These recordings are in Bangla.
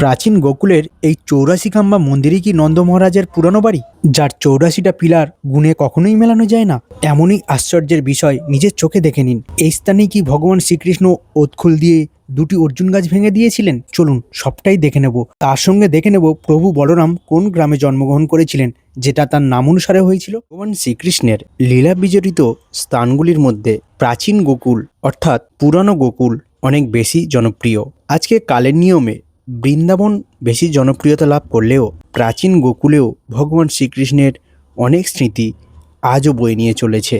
প্রাচীন গোকুলের এই চৌরাশি খাম্বা মন্দিরই কি নন্দ মহারাজের পুরানো বাড়ি? যার চৌরাশিটা পিলার গুণে কখনোই মেলানো যায় না, এমনই আশ্চর্যের বিষয় নিজের চোখে দেখে নিন। এই স্থানে কি ভগবান শ্রীকৃষ্ণ ওৎখুল দিয়ে দুটি অর্জুন গাছ ভেঙে দিয়েছিলেন? চলুন সবটাই দেখে নেব। তার সঙ্গে দেখে নেব প্রভু বলরাম কোন গ্রামে জন্মগ্রহণ করেছিলেন, যেটা তার নাম অনুসারে হয়েছিল। ভগবান শ্রীকৃষ্ণের লীলা বিজড়িত স্থানগুলির মধ্যে প্রাচীন গোকুল, অর্থাৎ পুরানো গোকুল, অনেক বেশি জনপ্রিয়। আজকে কালের নিয়মে বৃন্দাবন বেশি জনপ্রিয়তা লাভ করলেও প্রাচীন গোকুলেও ভগবান শ্রীকৃষ্ণের অনেক স্মৃতি আজও বয়ে নিয়ে চলেছে।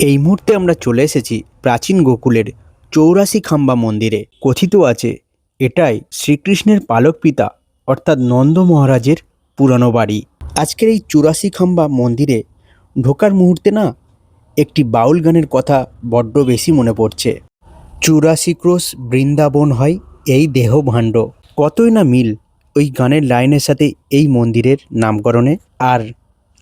এই মুহূর্তে আমরা চলে এসেছি প্রাচীন গোকুলের চৌরাশি খাম্বা মন্দিরে। কথিত আছে, এটাই শ্রীকৃষ্ণের পালক পিতা, অর্থাৎ নন্দ মহারাজের পুরানো বাড়ি। আজকের এই চুরাশি খাম্বা মন্দিরে ঢোকার মুহূর্তে না একটি বাউল গানের কথা বড্ড বেশি মনে পড়ছে। চুরাশি ক্রোশ বৃন্দাবন হয় এই দেহ ভাণ্ড কতই না মিল ওই গানের লাইনের সাথে এই মন্দিরের নামকরণে। আর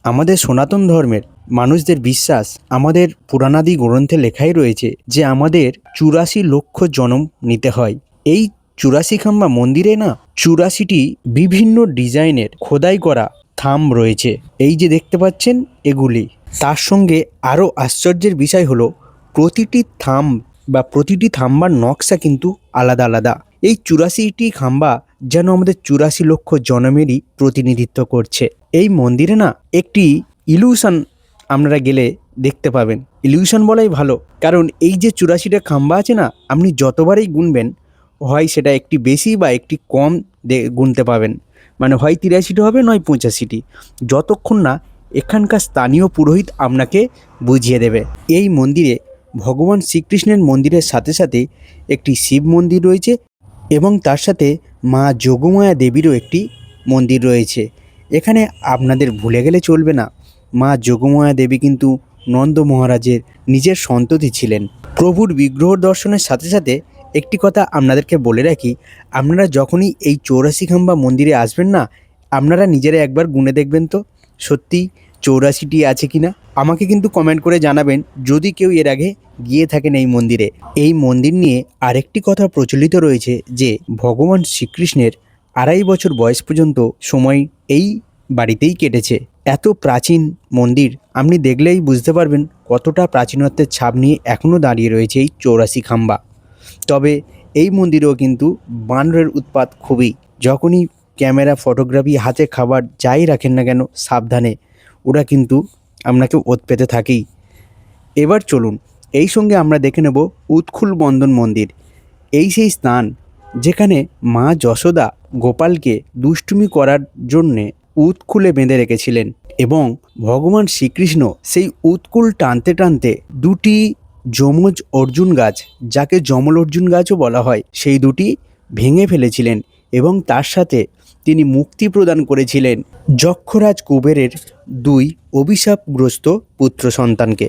আমাদের সনাতন ধর্মের মানুষদের বিশ্বাস আমাদের পুরাণাদি গ্রন্থে লেখাই রয়েছে যে আমাদের চুরাশি লক্ষ জনম নিতে হয়। এই চুরাশি খাম্বা মন্দিরে না চুরাশিটি বিভিন্ন ডিজাইনের খোদাই করা থাম রয়েছে। এই যে দেখতে পাচ্ছেন এগুলি। তার সঙ্গে আরও আশ্চর্যের বিষয় হলো, প্রতিটি থাম বা প্রতিটি থাম্বার নকশা কিন্তু আলাদা আলাদা। এই চুরাশিটি খাম্বা যেন আমাদের চুরাশি লক্ষ জনমেরই প্রতিনিধিত্ব করছে। এই মন্দিরে না একটি ইলিউশন আপনারা গেলে দেখতে পাবেন। ইলিউশন বলাই ভালো, কারণ এই যে চুরাশিটা খাম্বা আছে না, আপনি যতবারই গুনবেন, হয় সেটা একটি বেশি বা একটি কম গুনতে পাবেন। মানে হয় তিরাশিটি হবে, নয় পঁচাশিটি। যতক্ষণ না এখানকার স্থানীয় পুরোহিত আপনাকে বুঝিয়ে দেবে। এই মন্দিরে ভগবান শ্রীকৃষ্ণের মন্দিরের সাথে সাথে একটি শিব মন্দির রয়েছে এবং তার সাথে মা যোগমায়া দেবীরও একটি মন্দির রয়েছে। এখানে আপনাদের ভুলে গেলে চলবে না। মা যোগমায়া দেবী কিন্তু নন্দ মহারাজের নিজের সন্ততি ছিলেন। প্রভুর বিগ্রহ দর্শনের সাথে সাথে একটি কথা আপনাদেরকে বলে রাখি, আপনারা যখনই এই চৌরাশি খাম্বা মন্দিরে আসবেন না, আপনারা নিজেরা একবার গুনে দেখবেন তো, সত্যি চৌরাশিটি আছে কিনা? আমাকে কিন্তু কমেন্ট করে জানাবেন যদি কেউ এর আগে গিয়ে থাকেন এই মন্দিরে। এই মন্দির নিয়ে আরেকটি কথা প্রচলিত রয়েছে যে, ভগবান শ্রীকৃষ্ণের আড়াই বছর বয়স পর্যন্ত সময় এই বাড়িতেই কেটেছে। এত প্রাচীন মন্দির, আপনি দেখলেই বুঝতে পারবেন কতটা প্রাচীনত্বের ছাপ নিয়ে এখনও দাঁড়িয়ে রয়েছে এই চৌরাশি খাম্বা। তবে এই মন্দিরেও কিন্তু বানরের উৎপাত খুবই। যখনই ক্যামেরা, ফটোগ্রাফি, হাতে খাবার যাই রাখেন না কেন, সাবধানে। ওরা কিন্তু আপনাকে ওত পেতে থাকেই এবার চলুন, এই সঙ্গে আমরা দেখে নেব উৎখুল বন্দন মন্দির। এই সেই স্থান যেখানে মা যশোদা গোপালকে দুষ্টুমি করার জন্যে উৎকুলে বেঁধে রেখেছিলেন এবং ভগবান শ্রীকৃষ্ণ সেই উৎকুল টানতে টানতে দুটি যমজ অর্জুন গাছ, যাকে যমল অর্জুন গাছও বলা হয়, সেই দুটি ভেঙে ফেলেছিলেন। এবং তার সাথে তিনি মুক্তি প্রদান করেছিলেন যক্ষরাজ কুবেরের দুই অভিশাপগ্রস্ত পুত্র সন্তানকে,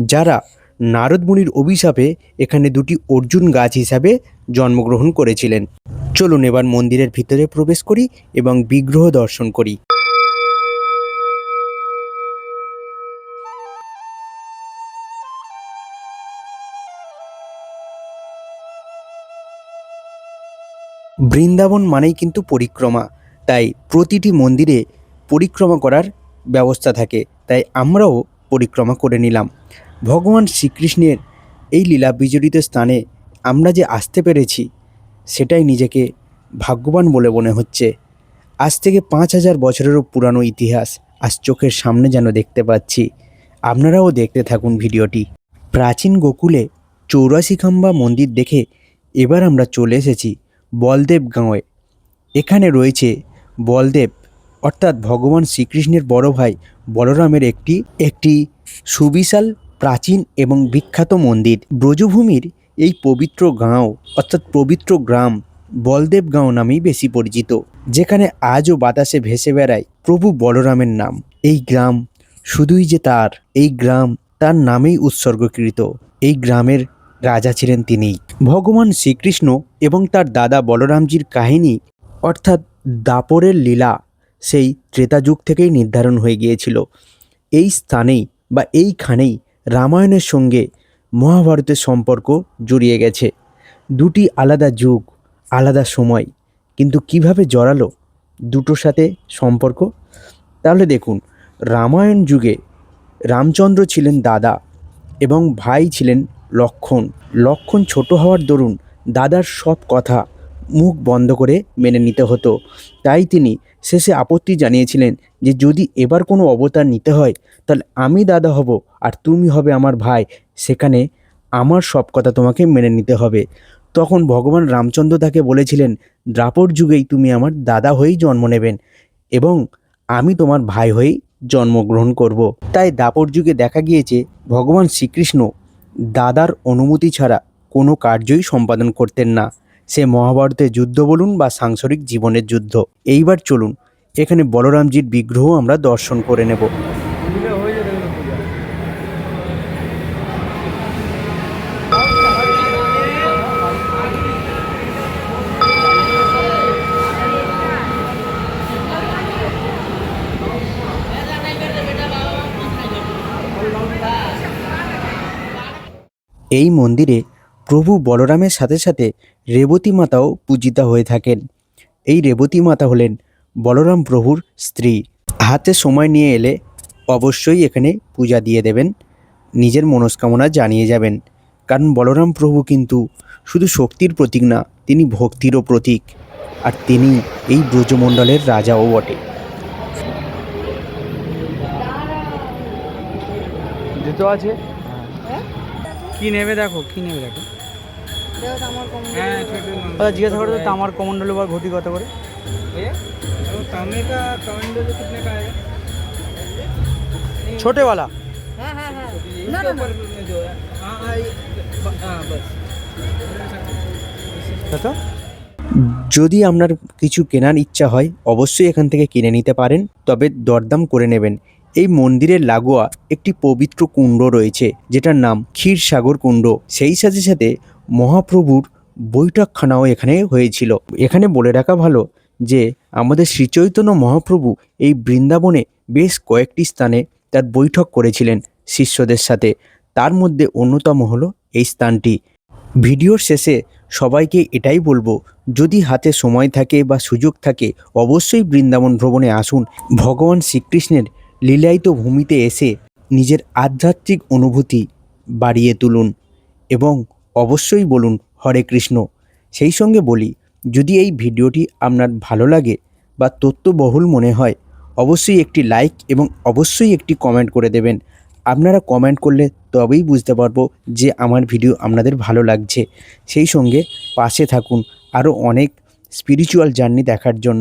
যারা নারদমুনির অভিশাপে এখানে দুটি অর্জুন গাছ হিসাবে জন্মগ্রহণ করেছিলেন। চলুন এবার মন্দিরের ভিতরে প্রবেশ করি এবং বিগ্রহ দর্শন করি। বৃন্দাবন মানেই কিন্তু পরিক্রমা। তাই প্রতিটি মন্দিরে পরিক্রমা করার ব্যবস্থা থাকে। তাই আমরাও পরিক্রমা করে নিলাম। ভগবান শ্রীকৃষ্ণের এই লীলা বিজড়িত স্থানে আমরা যে আসতে পেরেছি, সেটাই নিজেকে ভাগ্যবান বলে মনে হচ্ছে। আজ থেকে পাঁচ হাজার বছরেরও পুরানো ইতিহাস আজ চোখের সামনে যেন দেখতে পাচ্ছি। আপনারাও দেখতে থাকুন ভিডিওটি। প্রাচীন গোকুলে চৌরাশি খাম্বা মন্দির দেখে এবার আমরা চলে এসেছি। বলদেব গাঁয়ে এখানে রয়েছে বলদেব, অর্থাৎ ভগবান শ্রীকৃষ্ণের বড় ভাই বলরামের একটি একটি সুবিশাল, প্রাচীন এবং বিখ্যাত মন্দির। ব্রজভূমির এই পবিত্র গাঁও, অর্থাৎ পবিত্র গ্রাম বলদেব গাঁও নামেই বেশি পরিচিত, যেখানে আজও বাতাসে ভেসে বেড়ায় প্রভু বলরামের নাম। এই গ্রাম শুধুই যে তার, এই গ্রাম তার নামেই উৎসর্গকৃত। এই গ্রামের রাজা ছিলেন তিনিই। ভগবান শ্রীকৃষ্ণ এবং তার দাদা বলরামজির কাহিনী, অর্থাৎ দাপরের লীলা, সেই ত্রেতা যুগ থেকেই নির্ধারণ হয়ে গিয়েছিল। এই স্থানেই বা এইখানেই রামায়ণের সঙ্গে মহাভারতের সম্পর্ক জড়িয়ে গেছে। দুটি আলাদা যুগ, আলাদা সময়, কিন্তু কীভাবে জড়ালো দুটোর সাথে সম্পর্ক? তাহলে দেখুন, রামায়ণ যুগে রামচন্দ্র ছিলেন দাদা এবং ভাই ছিলেন লক্ষণ। লক্ষণ ছোট হওয়ার দরুন দাদার সব কথা মুখ বন্ধ করে মেনে নিতে হতো। তাই তিনি শেষে আপত্তি জানিয়েছিলেন যে যদি এবার কোনো অবতার নিতে হয়, তাহলে আমি দাদা হব আর তুমি হবে আমার ভাই। সেখানে আমার সব কথা তোমাকে মেনে নিতে হবে। তখন ভগবান রামচন্দ্র তাকে বলেছিলেন, দ্রাপর যুগেই তুমি আমার দাদা হয়েই জন্ম নেবেন এবং আমি তোমার ভাই হয়েই জন্মগ্রহণ করব। তাই দাপর যুগে দেখা গিয়েছে ভগবান শ্রীকৃষ্ণ দাদার অনুমতি ছাড়া কোনো কার্যই সম্পাদন করতেন না। সে মহাভারতের যুদ্ধ বলুন বা সাংসারিক জীবনের যুদ্ধ। এইবার চলুন, এখানে বলরামজির বিগ্রহ আমরা দর্শন করে নেব। এই মন্দিরে প্রভু বলরামের সাথে সাথে রেবতী মাতাও পূজিতা হয়ে থাকেন। এই রেবতী মাতা হলেন বলরাম প্রভুর স্ত্রী। হাতে সময় নিয়ে এলে অবশ্যই এখানে পূজা দিয়ে দেবেন, নিজের মনস্কামনা জানিয়ে যাবেন। কারণ বলরাম প্রভু কিন্তু শুধু শক্তির প্রতীক না, তিনি ভক্তিরও প্রতীক। আর তিনি এই ব্রজমণ্ডলের রাজাও বটে। আছে? কি নেবে দেখো কি নেবে দেখো হ্যাঁ দাদা জিজ্ঞাসা করো তো তামার কমন্ডল বা ঘটি কত করে तो तांबे का कमांडो जो कितने का है ছোটে वाला इसके ऊपर में जो है हाँ हाँ ये- हाँ बस কত যদি আপনার কিছু কেনার ইচ্ছা হয় অবশ্যই এখান থেকে কিনে নিতে পারেন তবে দরদাম করে নেবেন এই মন্দিরের লাগোয়া একটি পবিত্র কুণ্ড রয়েছে, যেটার নাম ক্ষীরসাগর কুণ্ড। সেই সাথে সাথে মহাপ্রভুর বৈঠকখানাও এখানে হয়েছিল। এখানে বলে রাখা ভালো যে, আমাদের শ্রীচৈতন্য মহাপ্রভু এই বৃন্দাবনে বেশ কয়েকটি স্থানে তার বৈঠক করেছিলেন শিষ্যদের সাথে। তার মধ্যে অন্যতম হলো এই স্থানটি। ভিডিওর শেষে সবাইকে এটাই বলব, যদি হাতে সময় থাকে বা সুযোগ থাকে, অবশ্যই বৃন্দাবন ভ্রমণে আসুন। ভগবান শ্রীকৃষ্ণের লীলায়িত ভূমিতে এসে নিজের আধ্যাত্মিক অনুভূতি বাড়িয়ে তুলুন এবং অবশ্যই বলুন, হরে কৃষ্ণ। সেই সঙ্গে বলি, যদি এই ভিডিওটি আপনার ভালো লাগে বা তথ্যবহুল মনে হয়, অবশ্যই একটি লাইক এবং অবশ্যই একটি কমেন্ট করে দেবেন। আপনারা কমেন্ট করলে তবেই বুঝতে পারব যে আমার ভিডিও আপনাদের ভালো লাগছে। সেই সঙ্গে পাশে থাকুন আরও অনেক স্পিরিচুয়াল জার্নি দেখার জন্য।